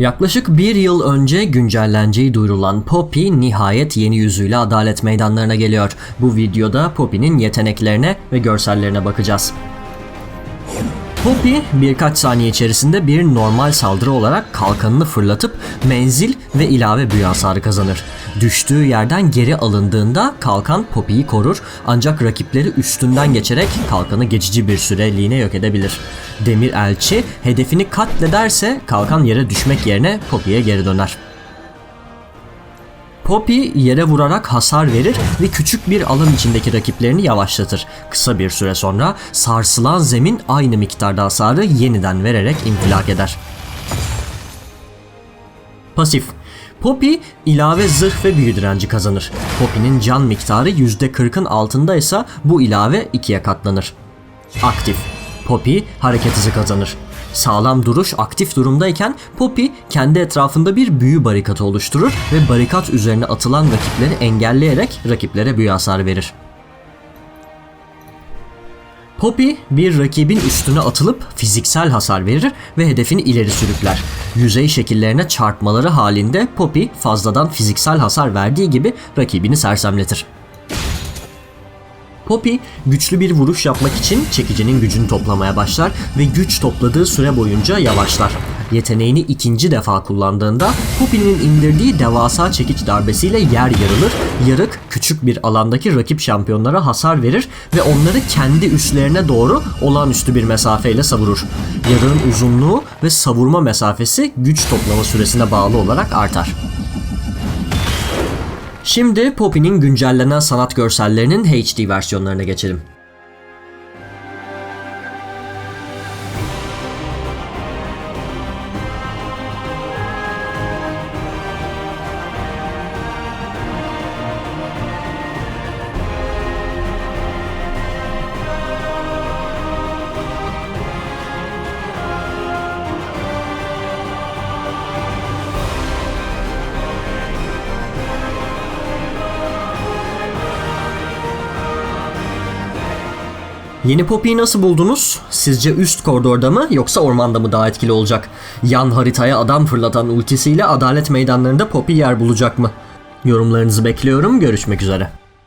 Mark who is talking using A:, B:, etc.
A: Yaklaşık bir yıl önce güncelleneceği duyurulan Poppy nihayet yeni yüzüyle adalet meydanlarına geliyor. Bu videoda Poppy'nin yeteneklerine ve görsellerine bakacağız. Poppy birkaç saniye içerisinde bir normal saldırı olarak kalkanını fırlatıp menzil ve ilave büyü hasarı kazanır. Düştüğü yerden geri alındığında kalkan Poppy'yi korur ancak rakipleri üstünden geçerek kalkanı geçici bir süreliğine yok edebilir. Demir elçi hedefini katlederse kalkan yere düşmek yerine Poppy'ye geri döner. Poppy yere vurarak hasar verir ve küçük bir alan içindeki rakiplerini yavaşlatır. Kısa bir süre sonra sarsılan zemin aynı miktarda hasarı yeniden vererek infilak eder. Pasif Poppy ilave zırh ve büyü direnci kazanır. Poppy'nin can miktarı %40'ın altındaysa bu ilave ikiye katlanır. Aktif Poppy hareket hızı kazanır. Sağlam duruş aktif durumdayken Poppy kendi etrafında bir büyü barikatı oluşturur ve barikat üzerine atılan rakipleri engelleyerek rakiplere büyü hasar verir. Poppy bir rakibin üstüne atılıp fiziksel hasar verir ve hedefini ileri sürükler. Yüzey şekillerine çarpmaları halinde Poppy fazladan fiziksel hasar verdiği gibi rakibini sersemletir. Poppy güçlü bir vuruş yapmak için çekicinin gücünü toplamaya başlar ve güç topladığı süre boyunca yavaşlar. Yeteneğini ikinci defa kullandığında Poppy'nin indirdiği devasa çekiç darbesiyle yer yarılır, yarık küçük bir alandaki rakip şampiyonlara hasar verir ve onları kendi üslerine doğru olağanüstü bir mesafeyle savurur. Yarığın uzunluğu ve savurma mesafesi güç toplama süresine bağlı olarak artar. Şimdi Poppy'nin güncellenen sanat görsellerinin HD versiyonlarına geçelim. Yeni Poppy'yi nasıl buldunuz? Sizce üst koridorda mı yoksa ormanda mı daha etkili olacak? Yan haritaya adam fırlatan ultisiyle adalet meydanlarında Poppy yer bulacak mı? Yorumlarınızı bekliyorum. Görüşmek üzere.